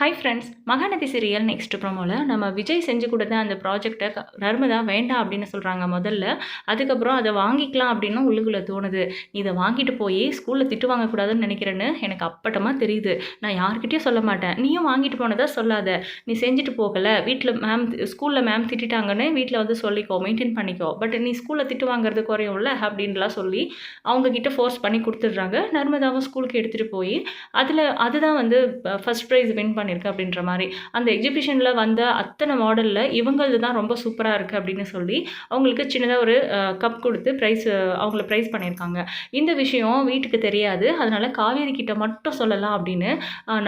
Hi friends Mahanadi serial next ப்ரோமோவில் நம்ம விஜய் செஞ்சு கொடுத்த அந்த ப்ராஜெக்டை நர்மதா வேண்டாம் அப்படின்னு சொல்கிறாங்க முதல்ல. அதுக்கப்புறம் அதை வாங்கிக்கலாம் அப்படின்னு உள்ளுக்குள்ளே தோணுது. இதை வாங்கிட்டு போய் ஸ்கூலில் திட்டு வாங்கக்கூடாதுன்னு நினைக்கிறேன்னு எனக்கு அப்பட்டமாக தெரியுது. நான் யார்கிட்டயும் சொல்ல மாட்டேன். நீயும் வாங்கிட்டு போனதாக சொல்லாத. நீ செஞ்சுட்டு போகலை. வீட்டில் மேம் ஸ்கூலில் மேம் திட்டாங்கன்னு வீட்டில் வந்து சொல்லிக்கோ மெயின்டைன் பண்ணிக்கோ. பட் நீ ஸ்கூலில் திட்டு வாங்குறது குறையும்ல அப்படின்லாம் சொல்லி அவங்கக்கிட்ட ஃபோர்ஸ் பண்ணி கொடுத்துட்றாங்க. நர்மதாவும் ஸ்கூலுக்கு எடுத்துகிட்டு போய் அதில் அதுதான் வந்து ஃபர்ஸ்ட் ப்ரைஸ் வின் பண்ணி பண்ணியிருக்கு அப்படின்ற மாதிரி. அந்த எக்ஸிபிஷனில் வந்த அத்தனை மாடலில் இவங்களது தான் ரொம்ப சூப்பராக இருக்குது அப்படின்னு சொல்லி அவங்களுக்கு சின்னதாக ஒரு கப் கொடுத்து ப்ரைஸ் அவங்கள ப்ரைஸ் பண்ணியிருக்காங்க. இந்த விஷயம் வீட்டுக்கு தெரியாது. அதனால் காவேரி கிட்ட மட்டும் சொல்லலாம் அப்படின்னு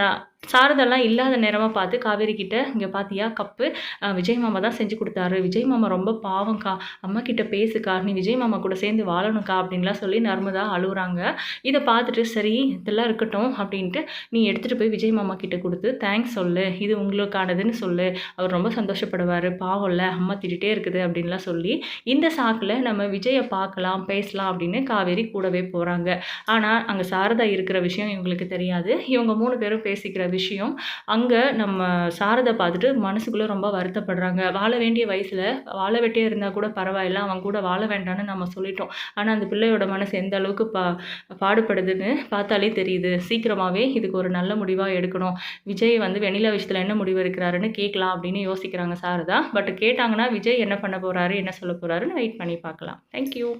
நான் சாரதெல்லாம் இல்லாத நேரமாக பார்த்து காவேரி கிட்ட இங்கே பார்த்தியா கப்பு விஜய் மாமா தான் செஞ்சு கொடுத்தாரு. விஜய் மாமா ரொம்ப பாவம்க்கா. அம்மா கிட்ட பேசுக்கா. நீ விஜய் மாமா கூட சேர்ந்து வாழணுக்கா அப்படின்லாம் சொல்லி நர்மதா அழுகுறாங்க இதை பார்த்துட்டு சரி இதெல்லாம் இருக்கட்டும் அப்படின்ட்டு நீ எடுத்துகிட்டு போய் விஜய் மாமா கிட்ட கொடுத்து தேங்க்ஸ் சொல்லு இது உங்களுக்கானதுன்னு சொல்லு. அவர் ரொம்ப சந்தோஷப்படுவார். பாவம்ல அம்மா திட்டிகிட்டே இருக்குது அப்படின்லாம் சொல்லி இந்த சாக்கில் நம்ம விஜயை பார்க்கலாம் பேசலாம் அப்படின்னு காவேரி கூடவே போகிறாங்க ஆனால் அங்கே சாரதா இருக்கிற விஷயம் இவங்களுக்கு தெரியாது. இவங்க மூணு பேரும் பேசிக்கிற விஷயம் அங்கே நம்ம சாரதை பார்த்துட்டு மனசுக்குள்ளே ரொம்ப வருத்தப்படுறாங்க. வாழ வேண்டிய வயசில் வாழ வெட்டியே இருந்தால் கூட பரவாயில்ல அவன் கூட வாழ வேண்டாம்னு நம்ம சொல்லிட்டோம். ஆனால் அந்த பிள்ளையோட மனசு எந்த அளவுக்கு பா பாடுபடுதுன்னு பார்த்தாலே தெரியுது. சீக்கிரமாகவே இதுக்கு ஒரு நல்ல முடிவாக எடுக்கணும். விஜய் வந்து வெண்ணிலா விஷயத்தில் என்ன முடிவு இருக்கிறாருன்னு கேட்கலாம் அப்படின்னு யோசிக்கிறாங்க சாரதா. பட் கேட்டாங்கன்னா விஜய் என்ன பண்ண போகிறாரு என்ன சொல்ல போகிறாருன்னு வெயிட் பண்ணி பார்க்கலாம். தேங்க்யூ